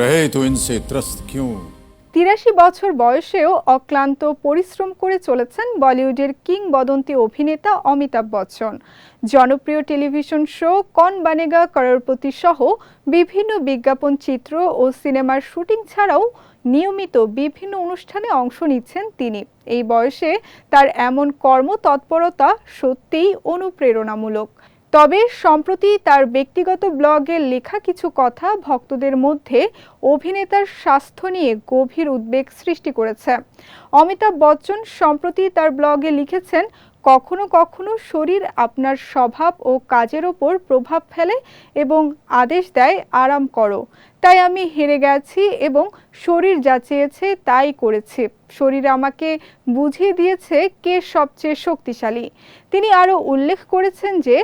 রহে তো ইনসে ত্রস্ত কিউ তিরাশি বছর বয়সেও অক্লান্ত পরিশ্রম করে চলেছেন বলিউডের কিংবদন্তি অভিনেতা অমিতাভ বচ্চন। জনপ্রিয় টেলিভিশন শো কন বানেগা করোরপতি সহ বিভিন্ন বিজ্ঞাপন চিত্র ও সিনেমার শুটিং ছাড়াও নিয়মিত বিভিন্ন অনুষ্ঠানে অংশ নিচ্ছেন তিনি। এই বয়সে তার এমন কর্মতৎপরতা সত্যিই অনুপ্রেরণামূলক। তবে সম্প্রতি তার ব্যক্তিগত ব্লগে লেখা কিছু কথা ভক্তদের মধ্যে অভিনেতার স্বাস্থ্য নিয়ে গভীর উদ্বেগ সৃষ্টি করেছে। অমিতাভ বচ্চন সম্প্রতি তার ব্লগে লিখেছেন কখনো কখনো শরীর আপনার স্বভাব ও কাজের ওপর প্রভাব ফেলে এবং আদেশ দেয়, আরাম করো। তাই আমি হেরে গেছি এবং শরীর যা চেয়েছে তাই করেছে। শরীর আমাকে বুঝিয়ে দিয়েছে কে সবচেয়ে শক্তিশালী। তিনি আরও উল্লেখ করেছেন যে,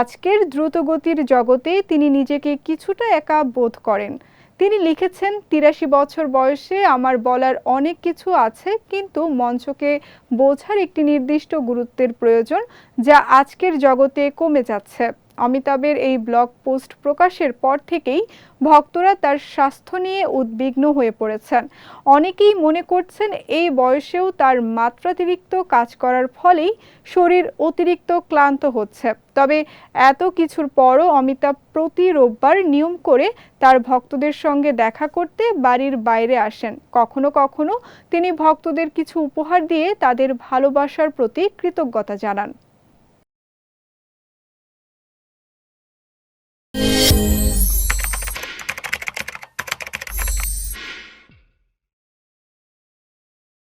আজকের দ্রুতগতির জগতে তিনি নিজেকে কিছুটা একা বোধ করেন। তিনি লিখেছেন, তিরাশি বছর বয়সে আমার বলার অনেক কিছু আছে, কিন্তু মঞ্চকে বোঝার একটি নির্দিষ্ট গুরুত্বের প্রয়োজন, যা আজকের জগতে কমে যাচ্ছে। অমিতাভের এই ব্লগ পোস্ট প্রকাশের পর থেকেই ভক্তরা তার স্বাস্থ্য নিয়ে উদ্বিগ্ন হয়ে পড়েছেন। অনেকেই মনে করছেন এই বয়সেও তার মাত্রাতিরিক্ত কাজ করার ফলেই শরীর অতিরিক্ত ক্লান্ত হচ্ছে। তবে এত কিছুর পরও অমিতাভ প্রতি রোববার নিয়ম করে তার ভক্তদের সঙ্গে দেখা করতে বাড়ির বাইরে আসেন। কখনো কখনো তিনি ভক্তদের কিছু উপহার দিয়ে তাদের ভালোবাসার প্রতি কৃতজ্ঞতা জানান।